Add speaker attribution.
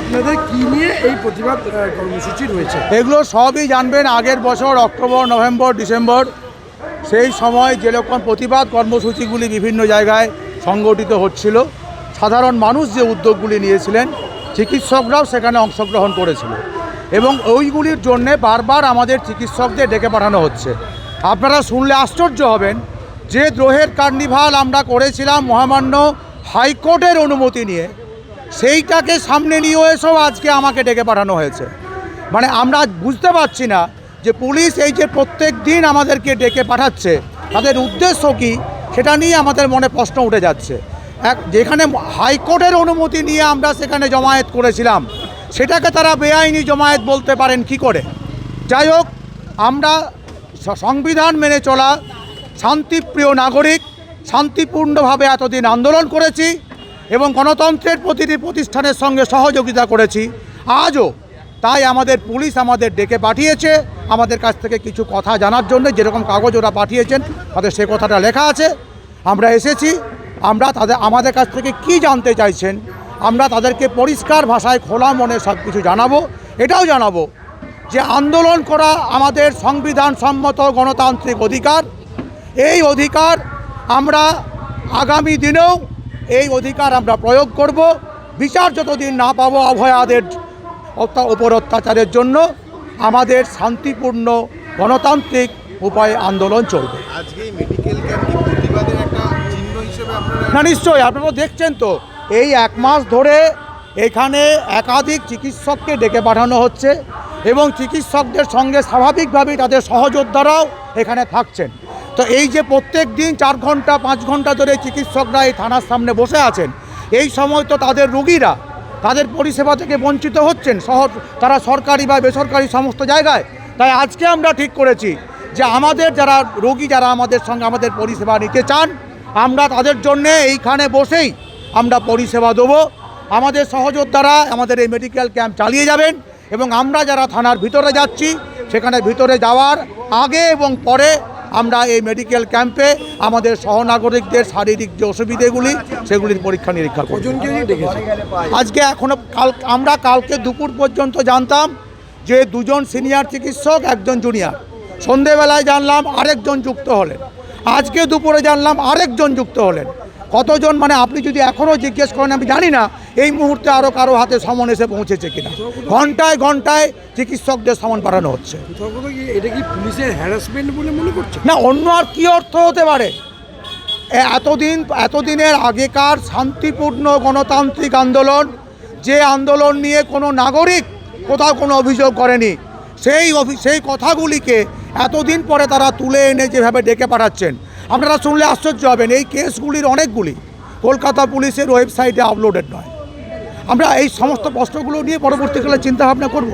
Speaker 1: আপনাদের কি নিয়ে এই প্রতিবাদ কর্মসূচি রয়েছে?
Speaker 2: এগুলো সবই জানবেন আগের বছর, অক্টোবর, নভেম্বর, ডিসেম্বর। সেই সময় যেরকম প্রতিবাদ কর্মসূচিগুলি বিভিন্ন জায়গায় সংগঠিত হচ্ছিল, সাধারণ মানুষ যে উদ্যোগগুলি নিয়েছিলেন, চিকিৎসকরাও সেখানে অংশগ্রহণ করেছিল। এবং ওইগুলির জন্যে বারবার আমাদের চিকিৎসকদের ডেকে পাঠানো হচ্ছে। আপনারা শুনলে আশ্চর্য হবেন যে দ্রোহের কার্নিভাল আমরা করেছিলাম মহামান্য হাইকোর্টের অনুমতি নিয়ে। সেইটাকে সামনে নিয়ে এসেও আজকে আমাকে ডেকে পাঠানো হয়েছে। মানে আমরা বুঝতে পারছি না যে পুলিশ এই যে প্রত্যেক দিন আমাদেরকে ডেকে পাঠাচ্ছে, তাদের উদ্দেশ্য কী সেটা নিয়ে আমাদের মনে প্রশ্ন উঠে যাচ্ছে। এক, যেখানে হাইকোর্টের অনুমতি নিয়ে আমরা সেখানে জমায়েত করেছিলাম, সেটাকে তারা বেআইনি জমায়েত বলতে পারেন কি করে? যাই হোক, আমরা সংবিধান মেনে চলা শান্তিপ্রিয় নাগরিক, শান্তিপূর্ণভাবে এতদিন আন্দোলন করেছি এবং গণতন্ত্রের প্রতিটি প্রতিষ্ঠানের সঙ্গে সহযোগিতা করেছি। আজও তাই আমাদের পুলিশ আমাদের ডেকে পাঠিয়েছে। আমাদের কাছ থেকে কিছু কথা জানার জন্য যেরকম কাগজ ওরা পাঠিয়েছেন, তাদের সে কথাটা লেখা আছে। আমরা এসেছি, আমরা তাদের, আমাদের কাছ থেকে কি জানতে চাইছেন, আমরা তাদেরকে পরিষ্কার ভাষায় খোলা মনে সব কিছু জানাব, এটাও জানাব যে আন্দোলন করা আমাদের সংবিধান সম্মত গণতান্ত্রিক অধিকার। এই অধিকার আমরা আগামী দিনেও এই অধিকার আমরা প্রয়োগ করব। বিচার যতদিন না পাবো অভয়াদের ওপর অত্যাচারের জন্য আমাদের শান্তিপূর্ণ গণতান্ত্রিক উপায়ে আন্দোলন চলবে। না নিশ্চয়ই আপনারা দেখছেন তো। এই এক মাস ধরে এখানে একাধিক চিকিৎসককে ডেকে পাঠানো হচ্ছে। এবং চিকিৎসকদের সঙ্গে স্বাভাবিকভাবেই তাদের সহযোদ্ধারাও এখানে থাকছেন। তো এই যে প্রত্যেক দিন চার ঘণ্টা, পাঁচ ঘণ্টা ধরে চিকিৎসকরা এই থানার সামনে বসে আছেন, এই সময় তো তাদের রুগীরা তাদের পরিষেবা থেকে বঞ্চিত হচ্ছেন। শহর, তারা সরকারি বা বেসরকারি সমস্ত জায়গায়। তাই আজকে আমরা ঠিক করেছি যে আমাদের যারা রোগী, যারা আমাদের সঙ্গে আমাদের পরিষেবা নিতে চান, আমরা তাদের জন্যে এইখানে বসেই আমরা পরিষেবা দেবো। আমাদের সহযোদ্ধারা আমাদের এই মেডিকেল ক্যাম্প চালিয়ে যাবেন। এবং আমরা যারা থানার ভিতরে যাচ্ছি সেখানে ভিতরে যাওয়ার আগে এবং পরে আমরা এই মেডিকেল ক্যাম্পে আমাদের সহনাগরিকদের শারীরিক যে অসুবিধেগুলি সেগুলির পরীক্ষা নিরীক্ষা
Speaker 1: কজনকে
Speaker 2: আজকে এখনও কাল আমরা কালকে দুপুর পর্যন্ত জানতাম যে দুজন সিনিয়র চিকিৎসক একজন জুনিয়র। সন্ধেবেলায় জানলাম আরেকজন যুক্ত হলেন। আজকে দুপুরে জানলাম আরেকজন যুক্ত হলেন। কতজন মানে আপনি যদি এখনও জিজ্ঞেস করেন আমি জানি না এই মুহূর্তে আরও কারও হাতে সমন এসে পৌঁছেছে কিনা? ঘন্টায় ঘন্টায় চিকিৎসকদের সমন পাঠানো হচ্ছে।
Speaker 1: এটা কি পুলিশের হ্যারাসমেন্ট বলে মনে করছে
Speaker 2: না অন্য আর কী অর্থ হতে পারে? এতদিন এতদিনের আগেকার শান্তিপূর্ণ গণতান্ত্রিক আন্দোলন যে আন্দোলন নিয়ে কোনো নাগরিক কোথাও কোনো অভিযোগ করেনি সেই অভি- সেই কথাগুলিকে এতদিন পরে তারা তুলে এনে যেভাবে ডেকে পাঠাচ্ছেন আপনারা শুনলে আশ্চর্য হবেন এই কেসগুলির অনেকগুলি কলকাতা পুলিশের ওয়েবসাইটে আপলোডেড নয়। আমরা এই সমস্ত প্রশ্নগুলো নিয়ে পরবর্তীকালে চিন্তাভাবনা করব।